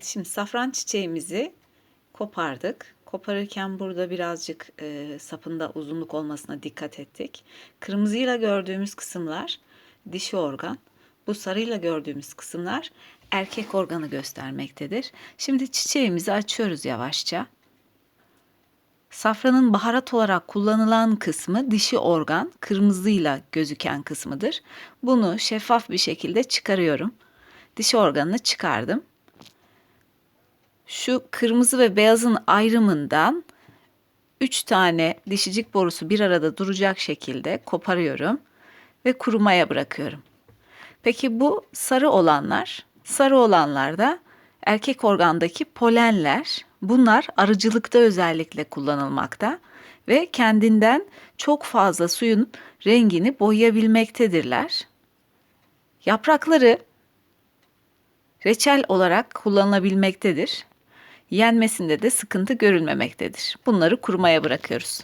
Şimdi safran çiçeğimizi kopardık. Koparırken burada birazcık e, sapında uzunluk olmasına dikkat ettik. Kırmızıyla gördüğümüz kısımlar dişi organ. Bu sarıyla gördüğümüz kısımlar erkek organı göstermektedir. Şimdi çiçeğimizi açıyoruz yavaşça. Safranın baharat olarak kullanılan kısmı dişi organ, kırmızıyla gözüken kısmıdır. Bunu şeffaf bir şekilde çıkarıyorum. Dişi organını çıkardım. Şu kırmızı ve beyazın ayrımından 3 tane dişicik borusu bir arada duracak şekilde koparıyorum ve kurumaya bırakıyorum. Peki bu sarı olanlar, sarı olanlarda erkek organdaki polenler. Bunlar arıcılıkta özellikle kullanılmakta ve kendinden çok fazla suyun rengini boyayabilmektedirler. Yaprakları reçel olarak kullanılabilmektedir. Yenmesinde de sıkıntı görülmemektedir. Bunları kurumaya bırakıyoruz.